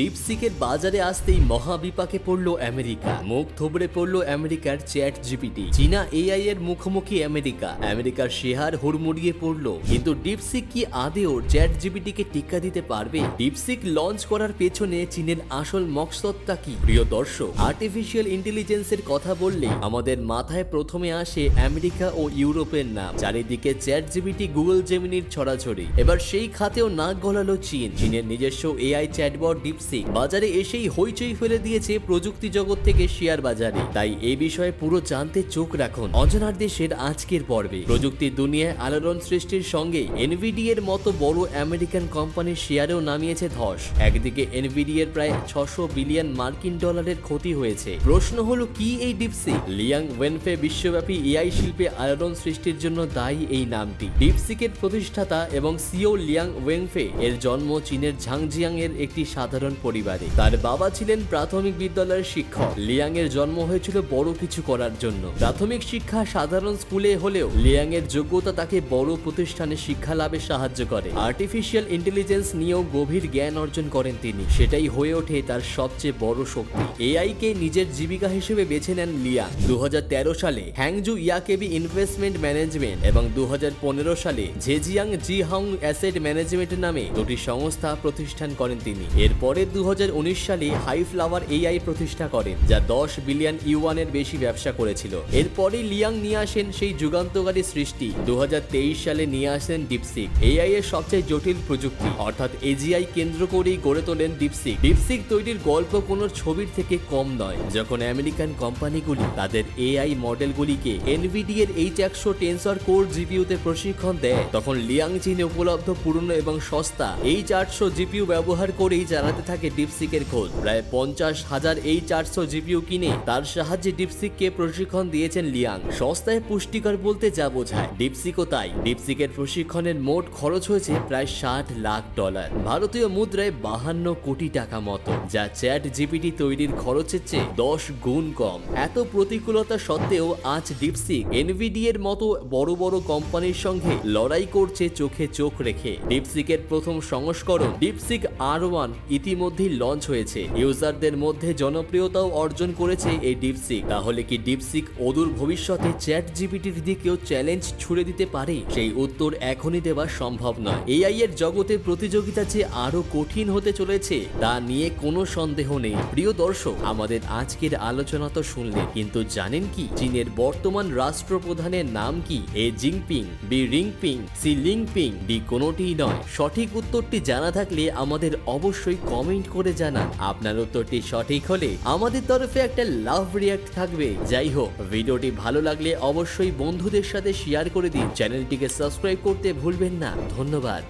ডিপসিকের বাজারে আসতেই মহাবিপাকে পড়ল আমেরিকা। মুখ থুবড়ে পড়ল আমেরিকার চ্যাট জিপিটি চীনা এআই এর মুখোমুখি আমেরিকা। আমেরিকার শেহার হুড়মুড়িয়ে পড়ল। কিন্তু ডিপসিক কি আদেও চ্যাট জিপিটিকে টিক্কা দিতে পারবে? ডিপসিক লঞ্চ করার পেছনে চীনের আসল মকসদটা কি? প্রিয় দর্শক আর্টিফিশিয়াল ইন্টেলিজেন্সের কথা বললে আমাদের মাথায় প্রথমে আসে আমেরিকা ও ইউরোপের নাম। চারিদিকে চ্যাট জিপিটি গুগল জেমিনির ছড়াছড়ি। এবার সেই খাতেও নাক গলালো চীন। চীনের নিজস্ব এআই চ্যাটবট ডিপসিক বাজারে এসেই হইচই ফেলে দিয়েছে প্রযুক্তি জগৎ থেকে শেয়ার বাজারে। তাই এই বিষয়ে পুরো জানতে চোখ রাখুন। অজানার দেশের আজকের পর্বে। প্রযুক্তির দুনিয়ায় আলোড়ন সৃষ্টির সঙ্গে এনভিডি এর মতো বড় আমেরিকান কোম্পানির শেয়ারেও নামিয়েছে ধস। একদিকে এনভিডি এর প্রায় ছশো বিলিয়ন মার্কিন ডলারের ক্ষতি হয়েছে। প্রশ্ন হলো, কি এই ডিপসিক? লিয়াং ওয়েনফে বিশ্বব্যাপী এআই শিল্পে আলোড়ন সৃষ্টির জন্য দায়ী এই নামটি। ডিপসিকের প্রতিষ্ঠাতা এবং সিও লিয়াং ওয়েংফে এর জন্ম চীনের ঝাংজিয়াং এর একটি সাধারণ পরিবারে। তার বাবা ছিলেন প্রাথমিক বিদ্যালয়ের শিক্ষক। লিয়াং এর জন্ম হয়েছিল বড় কিছু করার জন্য। প্রাথমিক শিক্ষা সাধারণ স্কুলে হলেও লিয়াং এর যোগ্যতা তাকে বড় প্রতিষ্ঠানে শিক্ষা লাভে সাহায্য করে। আর্টিফিশিয়াল ইন্টেলিজেন্স নিয়েও গভীর জ্ঞান অর্জন করেন তিনি। সেটাই হয়ে ওঠে তার সবচেয়ে বড় শক্তি। এআই কে নিজের জীবিকা হিসেবে বেছে নেন লিয়া। তেরো সালে হ্যাংজু ইয়াকেবি ইনভেস্টমেন্ট ম্যানেজমেন্ট এবং দু হাজার পনেরো সালে ঝেজিয়াং জিহাং অ্যাসেট ম্যানেজমেন্ট নামে দুটি সংস্থা প্রতিষ্ঠান করেন তিনি। এরপরে দু হাজার উনিশ সালে হাই ফ্লাওয়ার এআই প্রতিষ্ঠা করেন, যা দশ বিলিয়ন ইউয়ানের বেশি ব্যবসা করেছিল। এরপরে লিয়াং নিয়ে আসেন সেই যুগান্তকারী সৃষ্টি। দু সালে নিয়ে আসেন ডিপসিক এআই এর সবচেয়ে জটিল প্রযুক্তি, অর্থাৎ এজিআই কেন্দ্র করেই গড়ে তোলেন ডিপসিক ডিপসিক তৈরির গল্প কোনো ছবির থেকে কম নয়। যখন আমেরিকান কোম্পানিগুলি তাদের এআই মডেলগুলিকে এনভিডি এর এইচ একশো টেন্সর কোর জিপিউতে প্রশিক্ষণ দেয়, তখন লিয়াং চীনে উপলব্ধ পুরনো এবং সস্তা এই চারশো জিপিউ ব্যবহার করেই চালাতে থাকে ডিপসিকের খোঁজ। প্রায় পঞ্চাশ হাজার এই চারশো জিপিউ কিনে তার সাহায্যে ডিপসিককে প্রশিক্ষণ দিয়েছেন লিয়াং। সস্তায় পুষ্টিকর বলতে যা বোঝায় ডিপসিকও তাই। ডিপসিকের প্রশিক্ষণের মোট খরচ হয়েছে প্রায় ষাট লাখ ডলার। ভারতীয় মুদ্রায় বাহান্ন কোটি টাকা মতো, যা চ্যাট জিপিটি তৈরির খরচের চেয়ে দশ গুণ কম। এত প্রতিকূলতা সত্ত্বেও আজ ডিপসিক এনভিডি এর মতো বড় বড় কোম্পানির সঙ্গে লড়াই করছে চোখে চোখ রেখে। ডিপসিকের প্রথম সংস্করণ ডিপসিক আর ওয়ান ইতিমধ্যেই লঞ্চ হয়েছে। ইউজারদের মধ্যে জনপ্রিয়তাও অর্জন করেছে এই ডিপসিক তাহলে কি ডিপসিক অদূর ভবিষ্যতে চ্যাট জিপিটির দিকেও চ্যালেঞ্জ ছুড়ে দিতে পারে? সেই উত্তর এখনই দেওয়া সম্ভব নয়। এআই এর জগতে প্রতিযোগিতা যে আরও কঠিন হতে চলেছে, তা নিয়ে কোনো সন্দেহ নেই। প্রিয় দর্শক, আমাদের আজকের আলোচনা তো শুনলেন, কিন্তু জানেন কি? চীনের বর্তমান রাষ্ট্রপ্রধানের নাম কি? A Jinping B Ringping, C Lingping, D কোনোটিই নয়। সঠিক উত্তরটি জানা থাকলে আমাদের অবশ্যই কমেন্ট করে জানান। আপনার উত্তরটি সঠিক হলে আমাদের তরফে একটা লাভ রিয়াক্ট থাকবে। যাই হোক, ভিডিওটি ভালো লাগলে অবশ্যই বন্ধুদের সাথে শেয়ার করে দিন। চ্যানেলটিকে সাবস্ক্রাইব করতে ভুলবেন না। ধন্যবাদ।